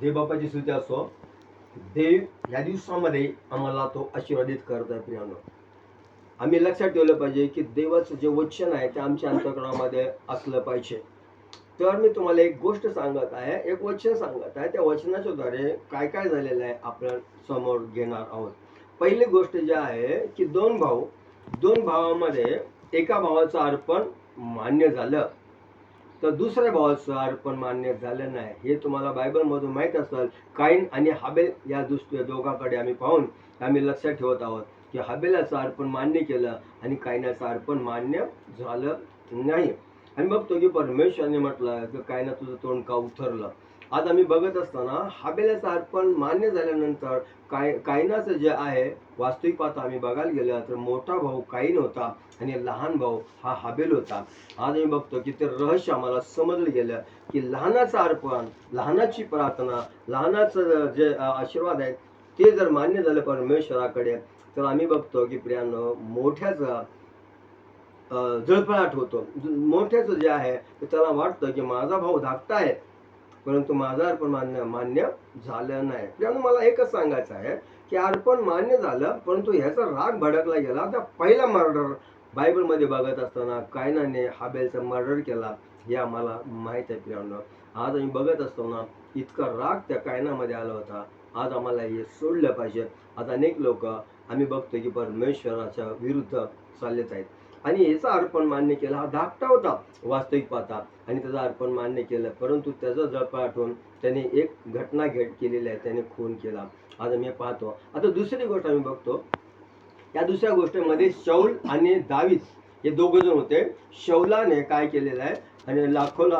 देवबापाची स्तुती असो देव या दिवसामध्ये आम्हाला तो आशीर्वादित करत आहे प्रियानो. आम्ही लक्षात ठेवलं पाहिजे की देवाचं जे वचन आहे ते आमच्या अंतकरणामध्ये असलं पाहिजे. तर मी तुम्हाला एक गोष्ट सांगत आहे एक वचन सांगत आहे. त्या वचनाच्या द्वारे काय काय झालेलं आहे आपल्यासमोर घेणार आहोत. पहिली गोष्ट जी आहे की दोन भाऊ दोन भावामध्ये एका भावाचं अर्पण मान्य झालं. तर दुसऱ्या भावाचं अर्पण मान्य झालं नाही. हे तुम्हाला बायबलमधून माहीत असेल काईन आणि हाबेल या दुष्ट दोघांकडे आम्ही पाहून आम्ही लक्षात ठेवत आहोत की हाबेलाचं अर्पण मान्य केलं आणि कायनाचं अर्पण मान्य झालं नाही. आम्ही बघतो की परमेश्वरने म्हटलं की कायना तुझं तोंड का उथरलं आज आम्ही बघत असताना हाबेलाचं अर्पण मान्य झाल्यानंतर काय कायनाचं जे आहे वास्तविक पाहता आम्ही बघायला गेलं तर मोठा भाऊ काईन होता आणि लहान भाऊ हा हाबेल होता. आज आम्ही बघतो की ते रहस्य आम्हाला समजलं गेलं की लहानाचं अर्पण लहानाची प्रार्थना लहानाचं जे आशीर्वाद आहे ते जर मान्य झालं परमेश्वराकडे तर आम्ही बघतो की प्रियानं मोठ्याचा अ, जळफळाट होतो. मोठ्याचं जे आहे त्याला वाटतं की माझा भाऊ धाकटा आहे परंतु माझं अर्पण मान्य मान्य झालं नाही. त्यामुळे मला एकच सांगायचं आहे की अर्पण मान्य झालं परंतु ह्याचा राग भडकला गेला. त्या पहिला मर्डर बायबलमध्ये बघत असताना कायनाने हाबेलचा मर्डर केला हे आम्हाला माहीत आहे प्रियांना आज आम्ही बघत असतो ना इतका राग त्या कायनामध्ये आला होता. आज आम्हाला हे सोडलं पाहिजे. आज अनेक लोक आम्ही बघतो की परमेश्वराच्या विरुद्ध चाललेच आहेत. आणि याचा अर्पण मान्य केला. हा धाकटा होता वास्तविक पाहता आणि त्याचं अर्पण मान्य केलं. परंतु त्याचा जळपा आठवून त्याने एक घटना घेट केलेली आहे त्याने खून केला. आता मी पाहतो. आता दुसरी गोष्ट आम्ही बघतो. या दुसऱ्या गोष्टीमध्ये शौल आणि दावीद हे दोघं जण होते. शौलाने काय केलेलं आहे? आणि लाखोला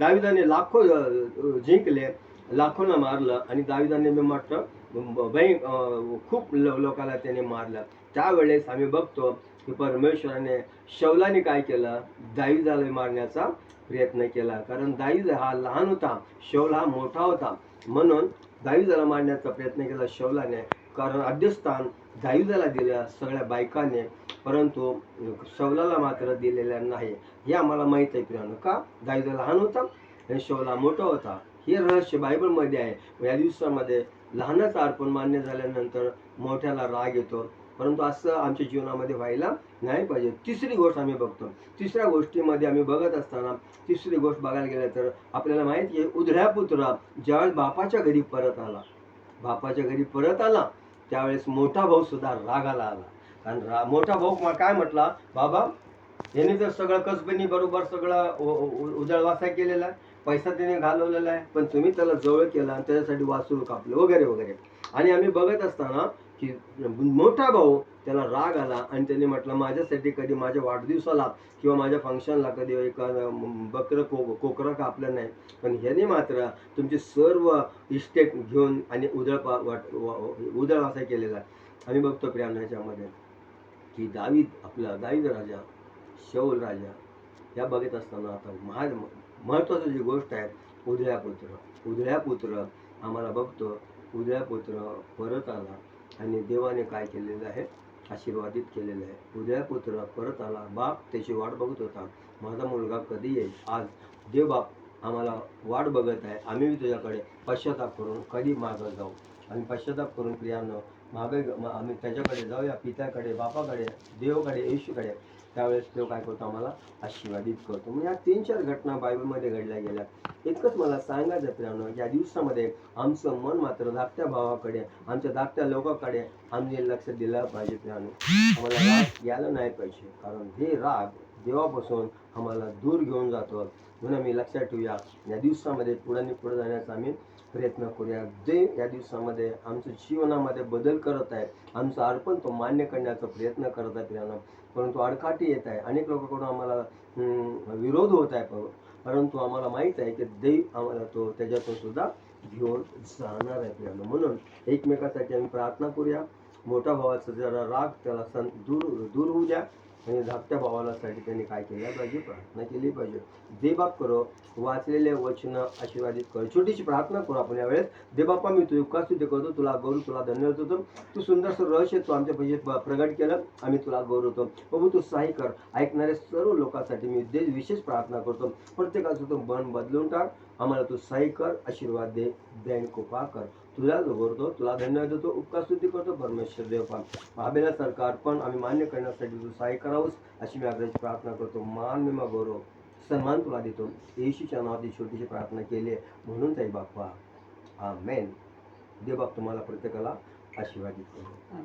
दाविदाने लाखो जिंकले लाखोला मारलं आणि दाविदाने मी मात्र खूप लोकाला लोकांना त्याने मारलं. त्यावेळेस आम्ही बघतो की परमेश्वराने शौलाने काय केलं? दाविदाला मारण्याचा प्रयत्न केला. कारण दावीद हा लहान होता. शौल हा मोठा होता. म्हणून दाईजाला मारण्याचा प्रयत्न केला शौलाने. कारण अध्यस्थान दाईजाला दिलं सगळ्या बायकाने. परंतु शौलाला मात्र दिलेल्या नाही. हे आम्हाला माहीत आहे प्रियानो का? दाईजा लहान होता आणि शौला मोठा होता. हे रहस्य बायबलमध्ये आहे. या दिवसामध्ये लहानाचा अर्पण मान्य झाल्यानंतर मोठ्याला राग येतो. परंतु असं आमच्या जीवनामध्ये व्हायला नाही पाहिजे. तिसरी गोष्ट आम्ही बघतो. तिसऱ्या गोष्टीमध्ये आम्ही बघत असताना तिसरी गोष्ट बघायला गेलं तर आपल्याला माहिती आहे उधळ्या पुत्र ज्यावेळेस बापाच्या घरी परत आला बापाच्या घरी परत आला त्यावेळेस मोठा भाऊ सुद्धा रागाला आला. कारण रा मोठा भाऊ काय म्हटला? बाबा याने तर सगळं कसबनी बरोबर सगळं उजळवासा केलेला आहे. पैसा त्याने घालवलेला आहे. पण तुम्ही त्याला जवळ केला आणि त्याच्यासाठी वासरू कापलं वगैरे वगैरे. आणि आम्ही बघत असताना की मोठा भाऊ त्याला राग आला आणि त्याने म्हटलं माझ्यासाठी कधी माझ्या वाढदिवसाला किंवा माझ्या फंक्शनला कधी एखादं बकरं को कोकरं कापलं नाही. पण ह्याने मात्र तुमचे सर्व इस्टेट घेऊन आणि उदळ पा वाट व- असा केलेला आहे. आम्ही बघतो प्रेम ह्याच्यामध्ये की दावीद आपला दावीद राजा शौल राजा या बघत असताना आता महा महत्त्वाची जी गोष्ट आहे उधळ्या पुत्र उधळ्या पुत्र आम्हाला बघतो उधळ्या पुत्र परत आला. आणि देवाने काय केलेलं आहे? आशीर्वादित केलेलं आहे. उदया पुत्र परत आला. बाप त्याची वाट बघत होता. माझा मुलगा कधी येईल? आज देव बाप आम्हाला वाट बघत आहे. आम्ही तुझ्याकडे पश्चाताप करून कधी मागत जाऊ? आणि पश्चाताप करून प्रियानं मागे आम्ही त्याच्याकडे जाऊया पित्याकडे बापाकडे देवकडे येशूकडे. त्यावेळेस देव काय करतो आम्हाला आशीर्वादित करतो. म्हणजे या तीन चार घटना बायबलमध्ये घडल्या गेल्या. इतकंच मला सांगायचं प्रियानं या दिवसामध्ये आमचं मन मात्र धाकट्या भावाकडे आमच्या धाकट्या लोकांकडे आम्ही लक्ष दिलं पाहिजे प्रियानं आम्हाला राग यायला नाही पाहिजे कारण हे राग देवापासून आम्हाला दूर घेऊन जातो. म्हणून आम्ही लक्षात ठेवूया या दिवसामध्ये पुढे आणि पुढे जाण्याचा आम्ही प्रयत्न करूया. जे या दिवसामध्ये आमचं जीवनामध्ये बदल करत आहे आमचं अर्पण तो मान्य करण्याचा प्रयत्न करत आहे प्रियानं परंतु अडकाठी येत आहे. अनेक लोकांकडून आम्हाला विरोध होत आहे परंतु आम्हाला माहीत आहे की देव आम्हाला तो त्याच्यातून सुद्धा घेऊन जाणार आहे प्रियानं म्हणून एकमेकासाठी आम्ही प्रार्थना करूया. मोठ्या भावाचा जरा राग त्याला सं दूर दूर होऊ द्या. आणि धाकट्या भावालासाठी त्यांनी काय केलं? पाहिजे प्रार्थना केली पाहिजे. देबाप करो वाचलेले वचन आशीर्वादित कर. छोटीशी प्रार्थना करू आपण यावेळेस. देबाप्पा मी तू का करतो तुला गौरव तुला धन्यवाद होतो तू सुंदरसं रहस्य तू आमच्या पैसे प्रगट केलं आम्ही तुला गौरवतो प्रभू तू सहाय्य कर. ऐकणाऱ्या सर्व लोकांसाठी मी विशेष प्रार्थना करतो. प्रत्येकाचं तो मन बदलून टाक. आम्हाला तू सहाय्य कर आशीर्वाद दे दैन कृपा कर. तुला जो करतो तुला धन्यवाद देतो उपकार स्तुती करतो परमेश्वर देव पाम महाबेलासारखं अर्पण आम्ही मान्य करण्यासाठी तू सहाय्य करावंस अशी मी आग्रहाची प्रार्थना करतो. मान मी मग गौरव सन्मान तुला देतो. येशूच्या नावाची छोटीशी प्रार्थना केली आहे. म्हणून ताई बाप्पा आमेन. देव बाप तुम्हाला प्रत्येकाला आशीर्वादित करू.